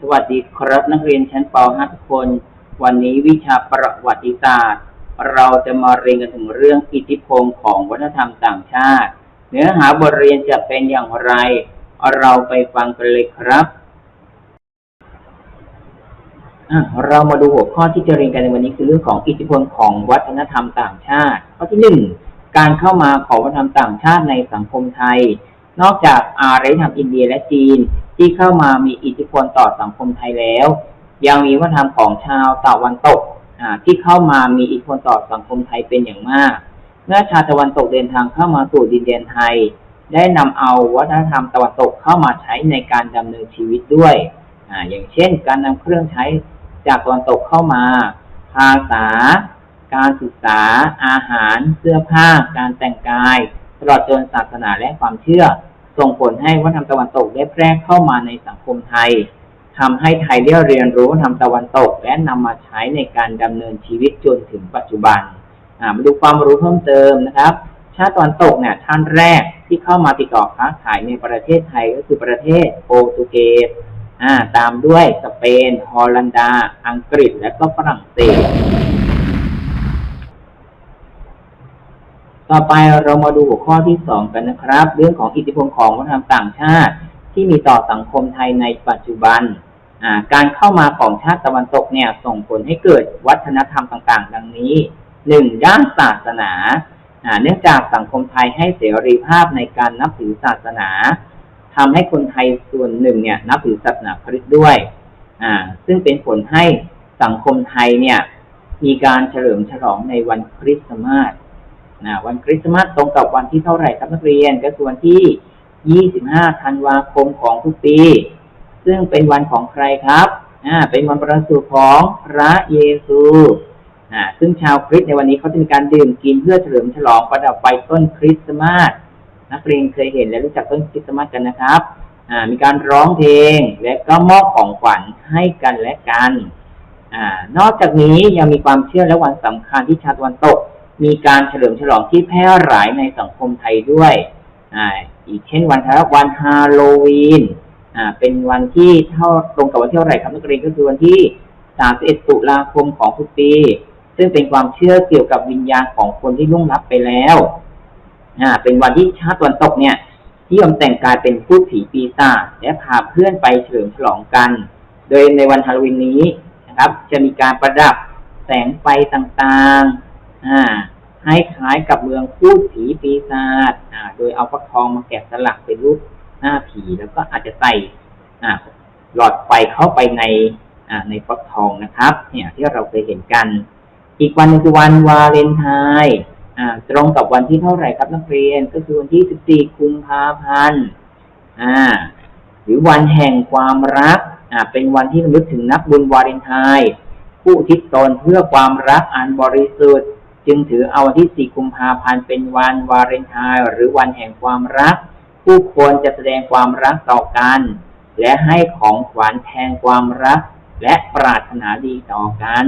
สวัสดีครับนักเรียนชั้นป .5 ทุกคน วันนี้วิชาประวัติศาสตร์ เราจะมาเรียนกันถึงเรื่องอิทธิพลของวัฒนธรรมต่างชาติ เนื้อหาบทเรียนจะเป็นอย่างไร เราไปฟังกันเลยครับเรามาดูหัวข้อที่จะเรียนกันในวันนี้คือเรื่องของอิทธิพลของวัฒนธรรมต่างชาติ ข้อที่หนึ่งการเข้ามาของวัฒนธรรมต่างชาติในสังคมไทย นอกจากอารยธรรมอินเดียและจีน ที่เข้ามามีอิทธิพลต่อสังคมไทยแล้ว ยังมีวัฒนธรรมของชาวตะวันตกที่เข้ามามีอิทธิพลต่อสังคมไทยเป็นอย่างมาก เมื่อชาวตะวันตกเดินทางเข้ามาสู่ดินแดนไทย ได้นำเอาวัฒนธรรมตะวันตกเข้ามาใช้ในการดำเนินชีวิตด้วยออย่างเช่น การนำเครื่องใช้จากตะวันตกเข้ามา ภาษา การศึกษา อาหาร เสื้อผ้า การแต่งกาย ตลอดจนศาสนาและความเชื่อ ส่งผลให้วัฒนธรรมตะวันตกได้แพร่เข้ามาในสังคมไทยทำให้ไทยได้เรียนรู้วัฒนธรรมตะวันตก และนำมาใช้ในการดำเนินชีวิตจนถึงปัจจุบันมาดูความรู้เพิ่มเติมนะครับ ชาติตะวันตกเนี่ยท่านแรกที่เข้ามาติดต่อค้าขายในประเทศไทยก็คือประเทศโปรตุเกสตามด้วยสเปน ฮอลันดา อังกฤษ และก็ฝรั่งเศส ต่อไปเรามาดูหัวข้อที่สองกันนะครับ เรื่องของอิทธิพลของวัฒนธรรมต่างชาติ ที่มีต่อสังคมไทยในปัจจุบันการเข้ามาของชาติตะวันตกเนี่ยส่งผลให้เกิดวัฒนธรรมต่าง ๆ ดังนี้หนึ่งด้านศาสนาเนื่องจากสังคมไทยให้เสรีภาพในการนับถือศาสนาทำให้คนไทยส่วนหนึ่งเนี่ยนับถือศาสนาคริสต์ด้วยซึ่งเป็นผลให้สังคมไทยเนี่ยมีการเฉลิมฉลองในวันคริสต์มาส นะวันคริสต์มาสตรงกับวันที่เท่าไหร่ครับนักเรียนก็คือวันที่ 25 ธันวาคมของทุกปี ซึ่งเป็นวันของใครครับอ่าเป็นวันประสูติของพระเยซูอ่าซึ่งชาวคริสต์ในวันนี้เขาจะมีการดื่มกินเพื่อเฉลิมฉลองประดับไฟต้นคริสต์มาสนักเรียนเคยเห็นและรู้จักต้นคริสต์มาสกันนะครับอ่ามีการร้องเพลงและก็มอบของขวัญให้กันและกันอ่านอกจากนี้ยังมีความเชื่อและวันสำคัญที่ชาตะวันตก มีการเฉลิมฉลองที่แพร่หลายในสังคมไทยด้วยอ่าอีกเช่นวันครับวันฮาโลวีนอ่าเป็นวันที่เท่าตรงกับวันที่เท่าไหร่ครับนักเรียนก็คือวันที่ 31 ตุลาคมของทุกปี ซึ่งเป็นความเชื่อเกี่ยวกับวิญญาณของคนที่ล่วงลับไปแล้วอ่าเป็นวันที่ชาติตะวันตกเนี่ยนิยมแต่งกายเป็นผู้ผีปีศาจและพาเพื่อนไปเฉลิมฉลองกัน โดยในวันฮาโลวีนนี้นะครับ จะมีการประดับแสงไฟต่างๆ อ่าให้คล้ายกับเมืองพูดผีปีศาจอ่า โดยเอาฟักทองมาแกะสลักเป็นรูปหน้าผีแล้วก็อาจจะใส่อ่าหลอดไฟเข้าไปในอ่าในฟักทองนะครับ เนี่ยที่เราเคยเห็นกัน อีกวันคือวันวาเลนไทน์อ่า ตรงกับวันที่เท่าไหร่ครับนักเรียนก็คือวันที่ 14 กุมภาพันธ์อ่า หรือวันแห่งความรักอ่าเป็นวันที่ระลึกถึงนักบุญวาเลนไทน์ผู้ทิศตนเพื่อความรักอันบริสุทธิ์ จึงถือเอาวันที่ 4 กุมภาพันธ์เป็นวันวาเลนไทน์หรือวันแห่งความรัก ผู้คนจะแสดงความรักต่อกัน และให้ของขวัญแทนความรัก และปรารถนาดีต่อกัน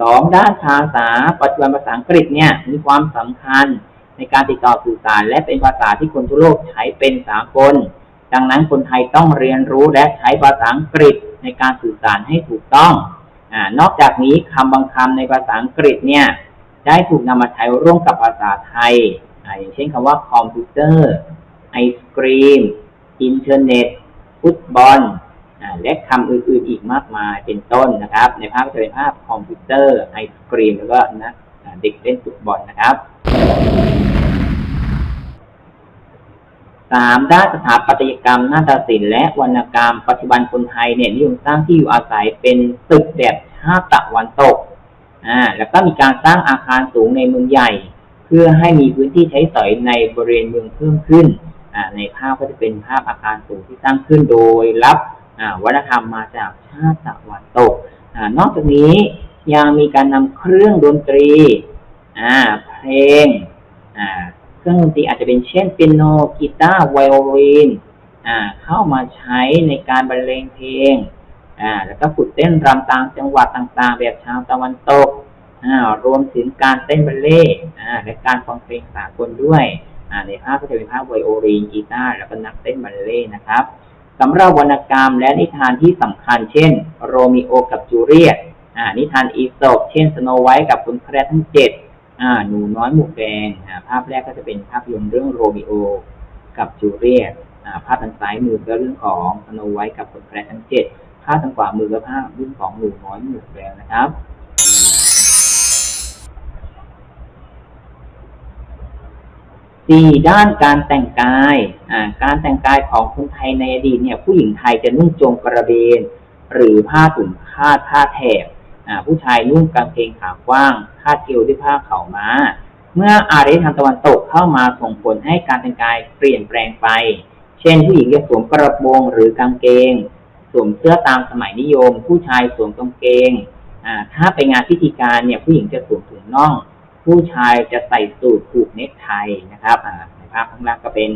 สองด้านภาษาปัจจุบันภาษาอังกฤษเนี่ยมีความสำคัญในการติดต่อสื่อสาร และเป็นภาษาที่คนทั่วโลกใช้เป็นสากล ดังนั้นคนไทยต้องเรียนรู้และใช้ภาษาอังกฤษ ในการสื่อสารให้ถูกต้องอนอกจากนี้คำบางคำในภาษาอังกฤษเนี่ยได้ถูกนำมาใช้ร่วมกับภาษาไทยออย่างเช่นคำว่าคอมพิวเตอร์ไอศกรีมอินเทอร์เน็ต ฟุตบอลและคำอื่นๆอีกมากมายเป็นต้นนะครับ ในภาพจะเป็นภาพคอมพิวเตอร์ไอศกรีมแล้วก็นะเด็กเล่นฟุตบอลนะครับ สามด้านสถาปัตยกรรมนาฏศิลป์และวรรณกรรม ปัจจุบันคนไทยเนี่ยนิยมสร้างที่อยู่อาศัยเป็นตึกแบบชาติตะวันตกอ่าแล้วก็มีการสร้างอาคารสูงในเมืองใหญ่ เพื่อให้มีพื้นที่ใช้สอยในบริเวณเมืองเพิ่มขึ้นอ่าในภาพก็จะเป็นภาพอาคารสูงที่สร้างขึ้นโดยรับอ่าวัฒนธรรมมาจากชาติตะวันตกอ่านอกจากนี้ยังมีการนำเครื่องดนตรีอ่าเพลงอ่า เครื่องดนตรีอาจจะเป็นเช่นเปียโนกีตาร์ไวโอลินอ่าเข้ามาใช้ในการบรรเลงเพลงอ่าแล้วก็ฝึกเต้นรำตามจังหวัดต่างๆ แบบชาวตะวันตกอ่ารวมถึงการเต้นบัลเล่อ่าและการฟังเพลงสากลด้วยอ่าในภาพก็จะเป็นภาพไวโอลินกีตาร์แล้วก็นักเต้นบัลเล่นะครับสำหรับวรรณกรรมและนิทานที่สำคัญ เช่น โรมิโอกับจูเลียตอ่านิทานอีสปเช่นสโนไวท์กับคุณแคร์ทั้งเจ็ด อ่าหนูน้อยหมวกแดงอ่าภาพแรกก็จะเป็นภาพยนตร์เรื่องโรมิโอ กับจูเลียตอ่าภาพทางซ้ายมือก็เรื่องของสโนไวท์กับคุณแคร์ทั้งเจ็ดภาพทางขวามือก็ภาพเรื่องของหนูน้อยหมวกแดงนะครับสี่ด้านการแต่งกายอ่าการแต่งกายของคนไทยในอดีตเนี่ย ผู้หญิงไทยจะนุ่งโจงกระเบน หรือผ้าถุงคาดผ้าแถบ ผู้ชายนุ่งกางเกงขากว้างคาดเอวด้วยผ้าขาวม้า เมื่ออารยธรรมตะวันตกเข้ามาส่งผลให้การแต่งกายเปลี่ยนแปลงไป เช่นผู้หญิงจะสวมกระโปรงหรือกางเกง สวมเสื้อตามสมัยนิยม ผู้ชายสวมกางเกงถ้าไปงานพิธีการเนี่ยผู้หญิงจะสวมถุงน่อง ผู้ชายจะใส่สูทผูกเนคไทนะครับในภาพข้างล่างก็เป็น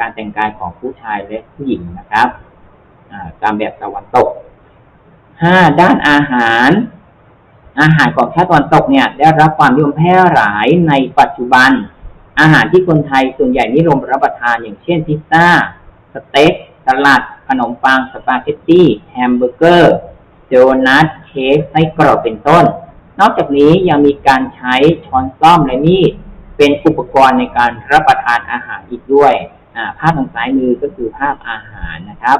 การแต่งกายของผู้ชายและผู้หญิงนะครับตามแบบตะวันตกห้าด้านอาหาร อาหารของชาติตะวันตกเนี่ยได้รับความนิยมแพร่หลายในปัจจุบัน อาหารที่คนไทยส่วนใหญ่นิยมรับประทานอย่างเช่นพิซซ่า สเต็กสลัด ขนมปัง สปาเกตตี้แฮมเบอร์เกอร์โดนัทเค้กไส้กรอกเป็นต้น นอกจากนี้ยังมีการใช้ช้อนซ่อมและมีดเป็นอุปกรณ์ในการรับประทานอาหารอีกด้วย ภาพทางซ้ายมือก็คือภาพอาหารนะครับ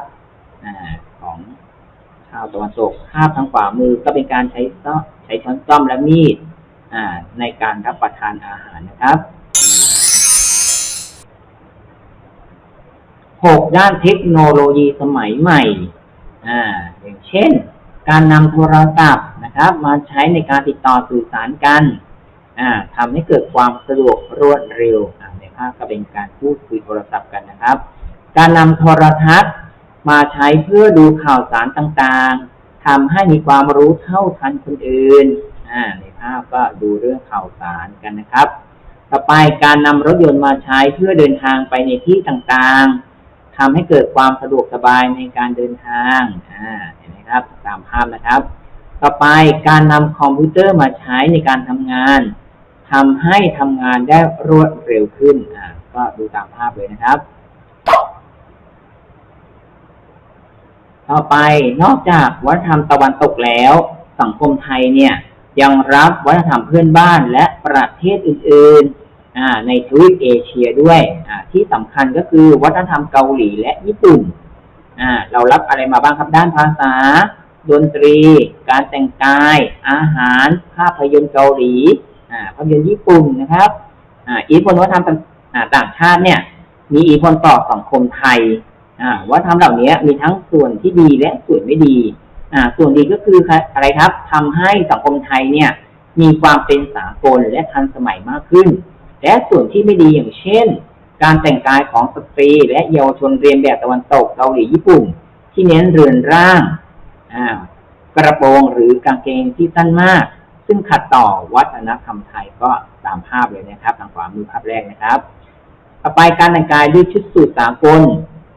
ชาวตะวันตกภาพทางขวามือก็เป็นการใช้ใช้ช้อนซ่อมและมีดอ่าในการรับประทานอาหารนะครับหกด้านเทคโนโลยีสมัยใหม่อ่าอย่างเช่น การนำโทรศัพท์นะครับ มาใช้ในการติดต่อสื่อสารกันอ่าทำให้เกิดความสะดวกรวดเร็วในภาพก็เป็นการพูดคุยโทรศัพท์กันนะครับ การนำโทรทัศน์ มาใช้เพื่อดูข่าวสารต่างๆทำให้มีความรู้เท่าทันคนอื่นอ่าในภาพก็ดูเรื่องข่าวสารกันนะครับ ต่อไปการนำรถยนต์มาใช้เพื่อเดินทางไปในที่ต่างๆทำให้เกิดความสะดวกสบายในการเดินทางอ่าเห็นไหมครับ ตามภาพนะครับ ต่อไปการนำคอมพิวเตอร์มาใช้ในการทำงานทำให้ทำงานได้รวดเร็วขึ้นอ่าก็ดูตามภาพเลยนะครับ ต่อไปนอกจากวัฒนธรรมตะวันตกแล้ว สังคมไทยเนี่ย ยังรับวัฒนธรรมเพื่อนบ้านและประเทศอื่นๆในทวีปเอเชียด้วยที่สำคัญก็คือวัฒนธรรมเกาหลีและญี่ปุ่นเรารับอะไรมาบ้างครับด้านภาษา ดนตรี การแต่งกาย อาหาร ภาพยนตร์เกาหลีภาพยนตร์ญี่ปุ่นนะครับอ่าอิทธิพลวัฒนธรรมต่างอ่าต่างชาติเนี่ย มีอิทธิพลต่อสังคมไทย อ่าวัฒนธรรมเหล่านี้มีทั้งส่วนที่ดีและส่วนไม่ดี ส่วนดีก็คืออะไรครับทำให้สังคมไทยเนี่ยมีความเป็นสากลและทันสมัยมากขึ้น และส่วนที่ไม่ดีอย่างเช่น การแต่งกายของสตรีและเยาวชนเรียนแบบตะวันตกเกาหลีญี่ปุ่น ที่เน้นเรือนร่างกระโปรงหรือกางเกงที่สั้นมาก ซึ่งขัดต่อวัฒนธรรมไทยก็ตามภาพเลยนะครับ ทางขวามือภาพแรกนะครับ ต่อไปการแต่งกายด้วยชุดสูทสากล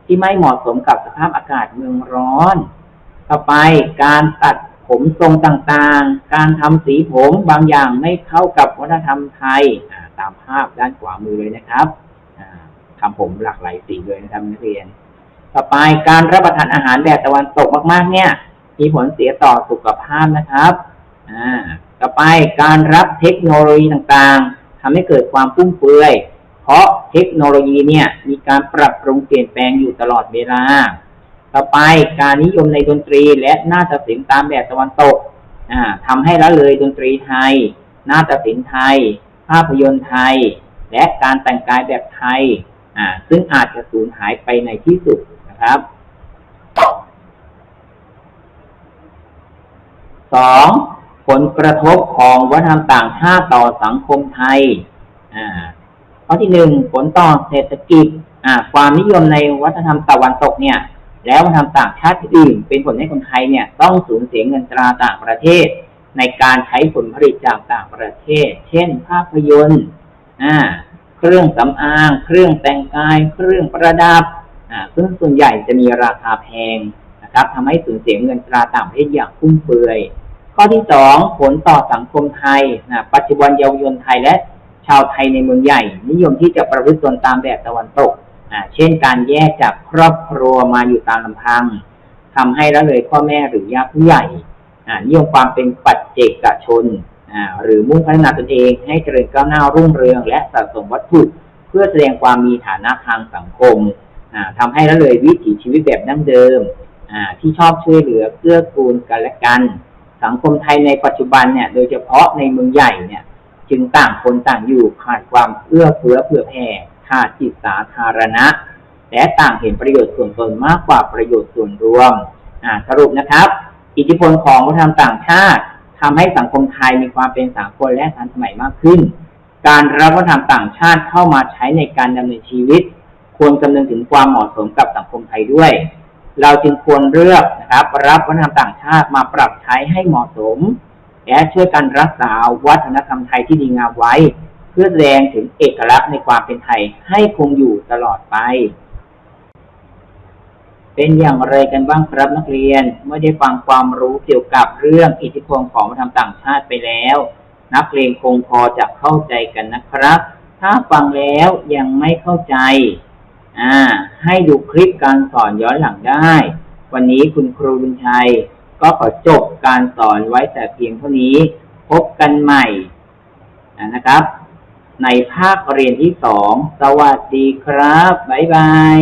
ที่ไม่เหมาะสมกับสภาพอากาศเมืองร้อน ต่อไปการตัดผมทรงต่างๆ การทำสีผมบางอย่างไม่เข้ากับวัฒนธรรมไทย ตามภาพด้านขวามือเลยนะครับอ่าทำผมหลากหลายสีเลยนะครับนักเรียน ต่อไปการรับประทานอาหารแบบตะวันตกมากๆ เนี่ย มีผลเสียต่อสุขภาพนะครับต่อไปการรับเทคโนโลยีต่างๆทำให้เกิดความฟุ่มเฟือย เพราะเทคโนโลยีเนี่ยมีการปรับปรุงเปลี่ยนแปลงอยู่ตลอดเวลา ต่อไปการนิยมในดนตรีและนาฏศิลป์ตามแบบตะวันตกอ่าทำให้ละเลยดนตรีไทย นาฏศิลป์ไทย ภาพยนตร์ไทย และการแต่งกายแบบไทย ซึ่งอาจจะสูญหายไปในที่สุดนะครับสองผลกระทบของวัฒนธรรมต่างชาติต่อสังคมไทยอ่า ข้อที่หนึ่งผลต่อเศรษฐกิจอ่าความนิยมในวัฒนธรรมตะวันตกเนี่ย แล้ววัฒนธรรมต่างชาติอื่น เป็นผลให้คนไทยเนี่ยต้องสูญเสียเงินตราต่างประเทศ ในการใช้ผลผลิตจากต่างประเทศ เช่น ภาพยนตร์อ่าเครื่องสำอาง เครื่องแต่งกาย เครื่องประดับอ่าซึ่งส่วนใหญ่จะมีราคาแพงนะครับทำให้สูญเสียเงินตราต่างประเทศอย่างฟุ่มเฟือยข้อที่สองผลต่อสังคมไทยนะปัจจุบันเยาวชนไทยและ ชาวไทยในเมืองใหญ่ นิยมที่จะประพฤติตนตามแบบตะวันตกเช่นการแยกจากครอบครัวมาอยู่ตามลำพังทำให้ละเลยพ่อแม่หรือญาติผู้ใหญ่นิยมความเป็นปัจเจกชน หรือมุ่งพัฒนาตนเองให้เจริญก้าวหน้ารุ่งเรือง และสะสมวัตถุเพื่อแสดงความมีฐานะทางสังคมอ่าทำให้ละเลยวิถีชีวิตแบบดั้งเดิมที่ชอบช่วยเหลือเกื้อกูลกันและกัน สังคมไทยในปัจจุบันเนี่ยโดยเฉพาะในเมืองใหญ่เนี่ย จึงต่างคนต่างอยู่ขาดความเอื้อเฟื้อเผื่อแผ่ขาดจิตสาธารณะ และต่างเห็นประโยชน์ส่วนตนมากกว่าประโยชน์ส่วนรวมสรุปนะครับ อิทธิพลของวัฒนธรรมต่างชาติทำให้สังคมไทยมีความเป็นสากลและทันสมัยมากขึ้น การรับวัฒนธรรมต่างชาติเข้ามาใช้ในการดำเนินชีวิต ควรคำนึงถึงความเหมาะสมกับสังคมไทยด้วย เราจึงควรเลือกนะครับ รับวัฒนธรรมต่างชาติมาปรับใช้ให้เหมาะสม และช่วยกันรักษาวัฒนธรรมไทยที่ดีงามไว้ เพื่อแสดงถึงเอกลักษณ์ในความเป็นไทยให้คงอยู่ตลอดไป เป็นอย่างไรกันบ้างครับนักเรียนเมื่อได้ฟังความรู้เกี่ยวกับเรื่องอิทธิพลของวัฒนธรรมต่างชาติไปแล้ว นักเรียนคงพอจะเข้าใจกันนะครับ ถ้าฟังแล้วยังไม่เข้าใจอ่าให้ดูคลิปการสอนย้อนหลังได้ วันนี้คุณครูบุญชัย ก็ขอจบการสอนไว้แต่เพียงเท่านี้ พบกันใหม่นะครับ ในภาคเรียนที่สอง สวัสดีครับ บ๊ายบาย